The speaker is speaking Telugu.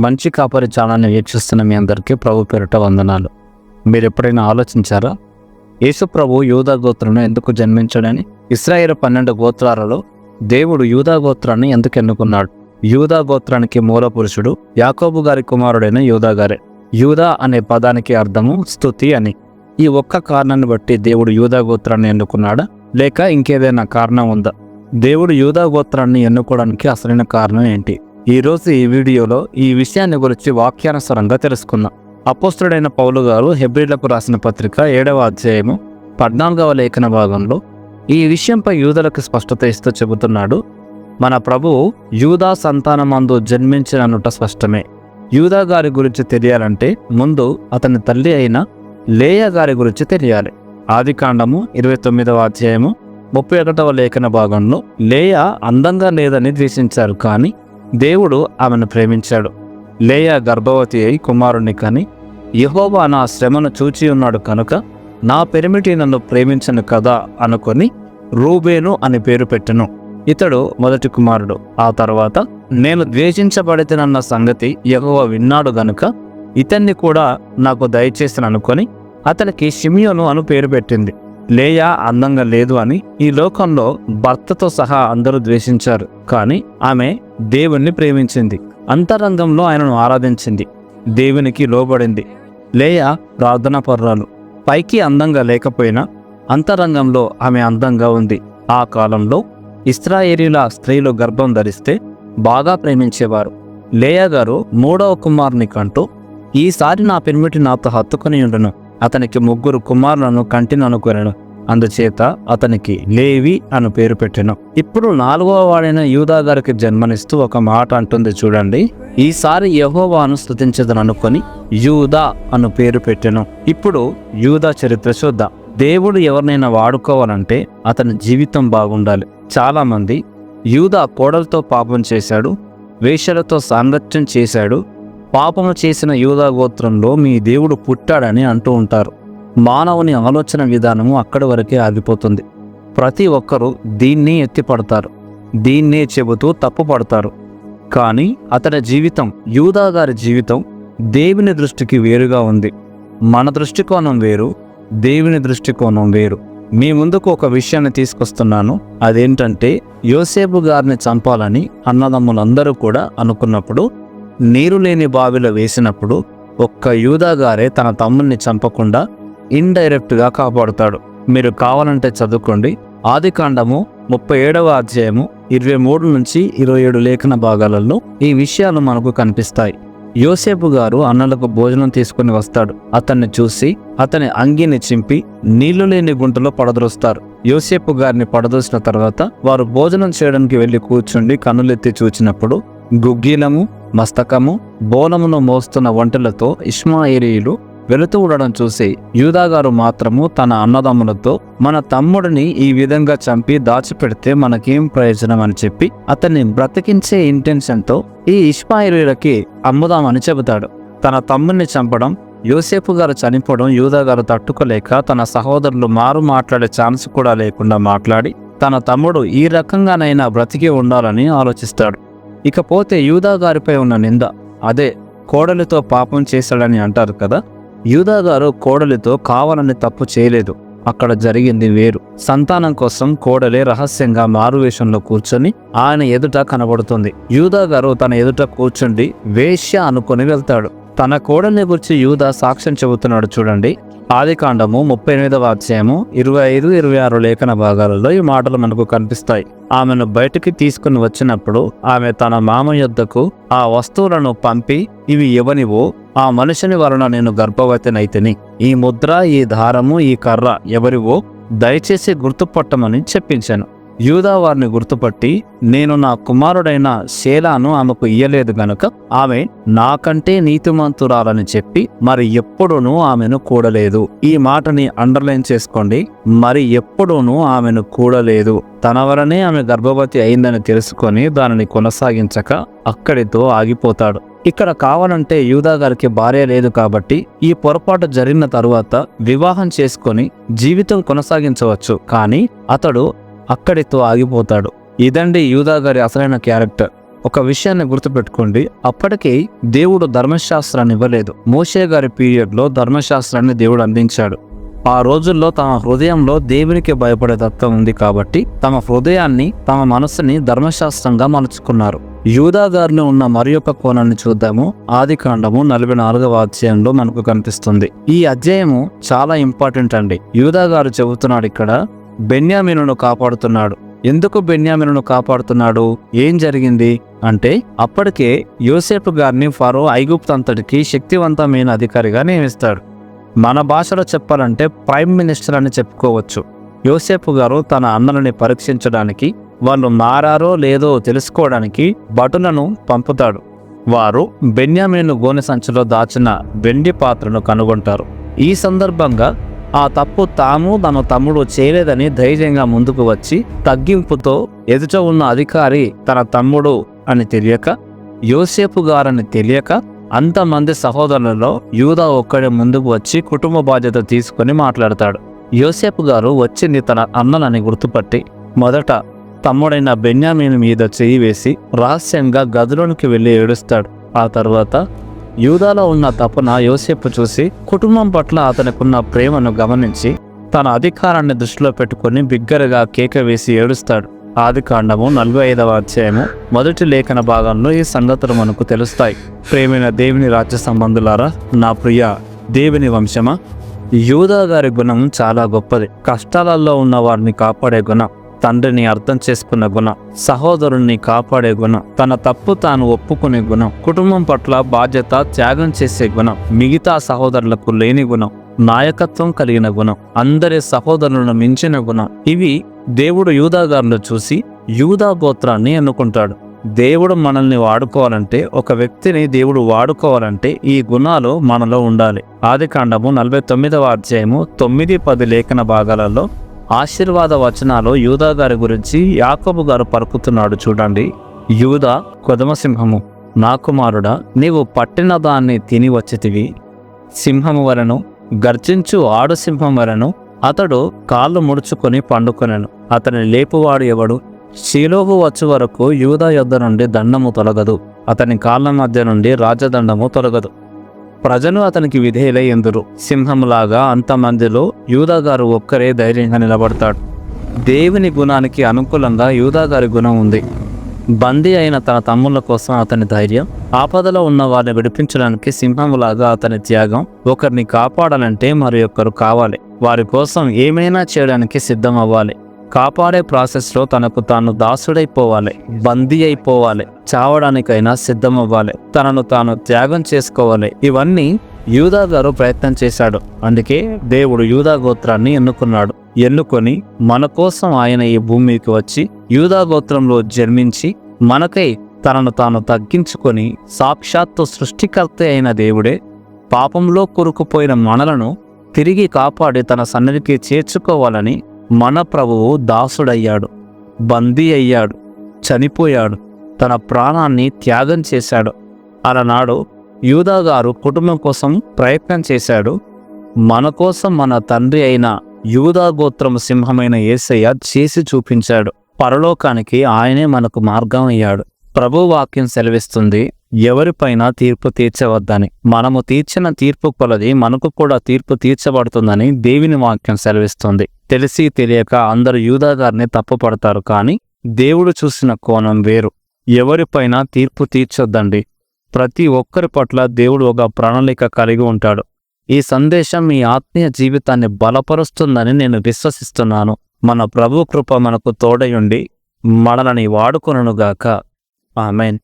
మంచి కాపరి ఛానల్ని వీక్షిస్తున్న మీ అందరికీ ప్రభు పేరిట వందనాలు. మీరు ఎప్పుడైనా ఆలోచించారా? యేసు ప్రభు యూదా గోత్రంలో ఎందుకు జన్మించడని? ఇస్రాయేల్ పన్నెండు గోత్రాలలో దేవుడు యూదా గోత్రాన్ని ఎందుకు ఎన్నుకున్నాడు? యూదా గోత్రానికి మూల పురుషుడు యాకోబు గారి కుమారుడైన యూదా గారే. యూదా అనే పదానికి అర్థము స్థుతి అని. ఈ ఒక్క కారణాన్ని బట్టి దేవుడు యూదా గోత్రాన్ని ఎన్నుకున్నాడా? లేక ఇంకేదైనా కారణం ఉందా? దేవుడు యూదా గోత్రాన్ని ఎన్నుకోవడానికి అసలైన కారణం ఏంటి? ఈ రోజు ఈ వీడియోలో ఈ విషయాన్ని గురించి వాక్యానుసారంగా తెలుసుకుందాం. అపోస్తుడైన పౌలు గారు హెబ్రిలకు రాసిన పత్రిక ఏడవ అధ్యాయము పద్నాలుగవ లేఖన భాగంలో ఈ విషయంపై యూదులకు స్పష్టత ఇస్తూ చెబుతున్నాడు. మన ప్రభువు యూదా సంతానమందు జన్మించిననుట స్పష్టమే. యూదా గారి గురించి తెలియాలంటే ముందు అతని తల్లి అయిన లేయ గారి గురించి తెలియాలి. ఆది కాండము ఇరవై తొమ్మిదవ అధ్యాయము ముప్పై ఒకటవ లేఖన భాగంలో లేయ అందంగా లేదని ద్వేషించారు కానీ దేవుడు ఆమెను ప్రేమించాడు. లేయా గర్భవతి అయి కుమారుణ్ణి కాని యహోవా నా శ్రమను చూచి ఉన్నాడు కనుక నా పెరిమిటి నన్ను ప్రేమించను కదా అనుకొని రూబేను అని పేరు పెట్టెను. ఇతడు మొదటి కుమారుడు. ఆ తర్వాత నేను ద్వేషించబడితేనన్న సంగతి యెహోవా విన్నాడు గనుక ఇతన్ని కూడా నాకు దయచేసిన అనుకొని అతనికి షిమియోను అను పేరు పెట్టింది. లేయా అందంగా లేదు అని ఈ లోకంలో భర్తతో సహా అందరూ ద్వేషించారు. కానీ ఆమె దేవుణ్ణి ప్రేమించింది. అంతరంగంలో ఆయనను ఆరాధించింది. దేవునికి లోబడింది. లేయా ప్రార్థన పర్రాలు. పైకి అందంగా లేకపోయినా అంతరంగంలో ఆమె అందంగా ఉంది. ఆ కాలంలో ఇస్రాయేలీల స్త్రీలు గర్భం ధరిస్తే బాగా ప్రేమించేవారు. లేయా గారు మూడవ కుమారుని కంటూ ఈసారి నా పెనిమిటి నాతో హత్తుకుని ఉండను. అతనికి ముగ్గురు కుమారులను కంటిని అనుకొనెను. అందుచేత అతనికి లేవి అను పేరు పెట్టెను. ఇప్పుడు నాలుగవ వాడైన యూదా గారికి జన్మనిస్తూ ఒక మాట అంటుంది చూడండి. ఈసారి యహోవాను స్థుతించదని అనుకొని యూదా అను పేరు పెట్టెను. ఇప్పుడు యూదా చరిత్ర చూద్దాం. దేవుడు ఎవరినైనా వాడుకోవాలంటే అతని జీవితం బాగుండాలి. చాలామంది యూదా కోడలతో పాపం చేశాడు వేషలతో సాంగత్యం చేశాడు పాపము చేసిన యూదా గోత్రంలో మీ దేవుడు పుట్టాడని అంటూ ఉంటారు. మానవుని ఆలోచన విధానము అక్కడి వరకే ఆగిపోతుంది. ప్రతి ఒక్కరూ దీన్నే ఎత్తిపడతారు. దీన్నే చెబుతూ తప్పుపడతారు కానీ అతని జీవితం యూదా గారి జీవితం దేవుని దృష్టికి వేరుగా ఉంది. మన దృష్టికోణం వేరు దేవుని దృష్టికోణం వేరు. మీ ముందుకు ఒక విషయాన్ని తీసుకొస్తున్నాను. అదేంటంటే యోసేపు గారిని చంపాలని అన్నదమ్ములందరూ కూడా అనుకున్నప్పుడు నీరు లేని బావిలో వేసినప్పుడు ఒక్క యూదా గారే తన తమ్ముల్ని చంపకుండా ఇండైరెక్ట్గా కాపాడుతాడు. మీరు కావాలంటే చదువుకోండి. ఆది కాండము ముప్పై ఏడవ అధ్యాయము ఇరవై మూడు నుంచి ఇరవై ఏడు లేఖన భాగాలలో ఈ విషయాలు మనకు కనిపిస్తాయి. యోసేపు గారు అన్నలకు భోజనం తీసుకుని వస్తాడు. అతన్ని చూసి అతని అంగిని చింపి నీళ్ళు లేని గుంటలో పడదరుస్తారు. యోసేపు గారిని పడదోసిన తర్వాత వారు భోజనం చేయడానికి వెళ్ళి కూర్చుండి కన్నులెత్తి చూచినప్పుడు గుగ్గీలము మస్తకము బోనమును మోస్తున్న ఒంటెలతో ఇష్మాయిలీయులు వెళుతూ ఉండడం చూసి యూదాగారు మాత్రము తన అన్నదమ్ములతో మన తమ్ముడిని ఈ విధంగా చంపి దాచిపెడితే మనకేం ప్రయోజనం? అని చెప్పి అతన్ని బ్రతికించే ఇంటెన్షన్తో ఈ ఇష్మాయిలీలకి అమ్ముదామని చెబుతాడు. తన తమ్ముడిని చంపడం యోసేపు గారు చనిపోవడం యూదా గారు తట్టుకోలేక తన సహోదరులు మారు మాట్లాడే ఛాన్స్ కూడా లేకుండా మాట్లాడి తన తమ్ముడు ఈ రకంగానైనా బ్రతికి ఉండాలని ఆలోచిస్తాడు. ఇకపోతే యూదా గారిపై ఉన్న నింద అదే కోడలితో పాపం చేశాడని అంటారు కదా యూదా గారు కోడలితో కావాలని తప్పు చేయలేదు. అక్కడ జరిగింది వేరు. సంతానం కోసం కోడలే రహస్యంగా మారువేషంలో కూర్చొని ఆయన ఎదుట కనబడుతుంది. యూదా గారు తన ఎదుట కూర్చుండి వేశ్య అనుకొని వెళ్తాడు. తన కోడల్ని గురించి యూదా సాక్ష్యం చెబుతున్నాడు చూడండి. ఆది కాండము ముప్పై ఎనిమిదవ అధ్యాయము ఇరవై ఐదు ఇరవై ఆరు లేఖన భాగాలలో ఈ మాటలు మనకు కనిపిస్తాయి. ఆమెను బయటికి తీసుకుని వచ్చినప్పుడు ఆమె తన మామ యొద్దకు ఆ వస్తువులను పంపి ఇవి ఎవనివో? ఆ మనుషుని వలన నేను గర్భవతినైతిని. ఈ ముద్ర ఈ దారము ఈ కర్ర ఎవరివో దయచేసి గుర్తుపట్టమని చెప్పించాను. యూదా వారిని గుర్తుపట్టి నేను నా కుమారుడైన శేలాను ఆమెకు ఇయ్యలేదు గనుక ఆమె నాకంటే నీతిమంతురాలని చెప్పి మరి ఎప్పుడూనూ ఆమెను కూడలేదు. ఈ మాటని అండర్లైన్ చేసుకోండి. మరి ఎప్పుడూనూ ఆమెను కూడలేదు. తన వలనే ఆమె గర్భవతి అయిందని తెలుసుకొని దానిని కొనసాగించక అక్కడితో ఆగిపోతాడు. ఇక్కడ కావాలంటే యూదా గారికి భార్య లేదు కాబట్టి ఈ పొరపాటు జరిగిన తరువాత వివాహం చేసుకొని జీవితం కొనసాగించవచ్చు. కానీ అతడు అక్కడితో ఆగిపోతాడు. ఇదండి యూదా గారి అసలైన క్యారెక్టర్. ఒక విషయాన్ని గుర్తుపెట్టుకోండి. అప్పటికి దేవుడు ధర్మశాస్త్రాన్ని ఇవ్వలేదు. మోషే గారి పీరియడ్లో ధర్మశాస్త్రాన్ని దేవుడు అందించాడు. ఆ రోజుల్లో తమ హృదయంలో దేవునికి భయపడే తత్వం ఉంది కాబట్టి తమ హృదయాన్ని తమ మనస్సుని ధర్మశాస్త్రంగా మలుచుకున్నారు యూదాగారిలో ఉన్న మరి యొక్క కోణాన్ని చూద్దాము. ఆది కాండము నలభై నాలుగవ అధ్యాయంలో మనకు కనిపిస్తుంది. ఈ అధ్యాయము చాలా ఇంపార్టెంట్ అండి. యూదా గారు చెబుతున్నాడు ఇక్కడ బెన్యామీనును కాపాడుతున్నాడు. ఎందుకు బెన్యామిను కాపాడుతున్నాడు? ఏం జరిగింది? అంటే అప్పటికే యోసేపు గారిని ఫరో ఐగుప్తు అంతటికి శక్తివంతమైన అధికారిగా నియమిస్తాడు. మన భాషలో చెప్పాలంటే ప్రైమ్ మినిస్టర్ అని చెప్పుకోవచ్చు. యోసేపు గారు తన అన్నలని పరీక్షించడానికి వాళ్ళు మారారో లేదో తెలుసుకోవడానికి భటులను పంపుతాడు. వారు బెన్యామిను గోనె సంచిలో దాచిన వెండి పాత్రను కనుగొంటారు. ఈ సందర్భంగా ఆ తప్పు తాము తన తమ్ముడు చేయలేదని ధైర్యంగా ముందుకు వచ్చి తగ్గింపుతో ఎదుట ఉన్న అధికారి తన తమ్ముడు అని తెలియక యోసేపు గారని తెలియక అంతమంది సహోదరులలో యూదా ఒక్కడే ముందుకు వచ్చి కుటుంబ బాధ్యత తీసుకొని మాట్లాడతాడు. యోసేపు గారు వచ్చింది తన అన్నలని గుర్తుపట్టి మొదట తమ్ముడైన బెన్యామీన్ మీద చేయి వేసి రహస్యంగా గదిలోనికి వెళ్ళి ఏడుస్తాడు. ఆ తర్వాత యూదాలో ఉన్న తపన యోసేపు చూసి కుటుంబం పట్ల అతనికున్న ప్రేమను గమనించి తన అధికారాన్ని దృష్టిలో పెట్టుకుని బిగ్గరగా కేక వేసి ఏడుస్తాడు. ఆది కాండము నలభై ఐదవ అధ్యాయము మొదటి లేఖన భాగంలో ఈ సంగతులు మనకు తెలుస్తాయి. ప్రేమైన దేవుని రాజ్య సంబంధులారా నా ప్రియ దేవుని వంశమా? యూదా గారి గుణం చాలా గొప్పది. కష్టాలలో ఉన్న వారిని కాపాడే గుణం. తండ్రిని అర్థం చేసుకున్న గుణం సహోదరుణ్ణి కాపాడే గుణం తన తప్పు తాను ఒప్పుకునే గుణం కుటుంబం పట్ల బాధ్యత త్యాగం చేసే గుణం మిగతా సహోదరులకు లేని గుణం నాయకత్వం కలిగిన గుణం అందరి సహోదరులను మించిన గుణం. ఇవి దేవుడు యూదాగారులు చూసి యూదా గోత్రాన్ని ఎన్నుకుంటాడు. దేవుడు మనల్ని వాడుకోవాలంటే ఒక వ్యక్తిని దేవుడు వాడుకోవాలంటే ఈ గుణాలు మనలో ఉండాలి. ఆది కాండము నలభై తొమ్మిదవ అధ్యాయము తొమ్మిది పది లేఖన భాగాలలో ఆశీర్వాద వచనాలు యూదా గారి గురించి యాకబు గారు పలుకుతున్నాడు చూడండి. యూదా కొదమసింహము నా కుమారుడా నీవు పట్టిన దాన్ని తిని వచ్చితివి సింహము వలను గర్జించు ఆడు సింహం వలను అతడు కాళ్ళు ముడుచుకొని పండుకొనెను. అతని లేపువాడు ఎవడు? శీలోహు వచ్చు వరకు యూదా యొద్ద నుండి దండము తొలగదు. అతని కాళ్ళ మధ్య నుండి రాజదండము తొలగదు. ప్రజలు అతనికి విధేయులై ఎందురు? సింహంలాగా అంతమందిలో యూదా గారు ఒక్కరే ధైర్యంగా నిలబడతాడు. దేవుని గుణానికి అనుకూలంగా యూదా గారి గుణం ఉంది. బందీ అయిన తన తమ్ముళ్ళ కోసం అతని ధైర్యం ఆపదలో ఉన్న వారిని విడిపించడానికి సింహంలాగా అతని త్యాగం ఒకరిని కాపాడాలంటే మరి కావాలి. వారి కోసం ఏమైనా చేయడానికి సిద్ధం అవ్వాలి కాపాడే ప్రాసెస్లో తనకు తాను దాసుడైపోవాలి బందీ అయిపోవాలి చావడానికైనా సిద్ధమవ్వాలి తనను తాను త్యాగం చేసుకోవాలి. ఇవన్నీ యూదా గారు ప్రయత్నం చేశాడు. అందుకే దేవుడు యూదా గోత్రాన్ని ఎన్నుకున్నాడు. ఎన్నుకొని మన కోసం ఆయన ఈ భూమికి వచ్చి యూదా గోత్రంలో జన్మించి మనకై తనను తాను తగ్గించుకొని సాక్షాత్తు సృష్టికర్త అయిన దేవుడే పాపంలో కురుకుపోయిన మనలను తిరిగి కాపాడి తన సన్నిధికి చేర్చుకోవాలని మన ప్రభువు దాసుడయ్యాడు బందీ అయ్యాడు చనిపోయాడు తన ప్రాణాన్ని త్యాగం చేశాడు. అలనాడు యూదా గారు కుటుంబం కోసం ప్రయత్నం చేశాడు. మన కోసం మన తండ్రి అయిన యూదా గోత్రం సింహమైన ఏసయ్య చేసి చూపించాడు. పరలోకానికి ఆయనే మనకు మార్గం అయ్యాడు ప్రభు వాక్యం సెలవిస్తుంది ఎవరిపైన తీర్పు తీర్చవద్దని. మనము తీర్చిన తీర్పు కొలది మనకు కూడా తీర్పు తీర్చబడుతుందని దేవుని వాక్యం సెలవిస్తుంది. తెలిసి తెలియక అందరు యూదాగారిని తప్పుపడతారు కానీ దేవుడు చూసిన కోణం వేరు. ఎవరిపైన తీర్పు తీర్చొద్దండి. ప్రతి ఒక్కరి పట్ల దేవుడు ఒక ప్రణాళిక కలిగి ఉంటాడు. ఈ సందేశం మీ ఆత్మీయ జీవితాన్ని బలపరుస్తుందని నేను విశ్వసిస్తున్నాను. మన ప్రభు కృప మనకు తోడయుండి మనలని వాడుకొనుగాక. ఆమెన్.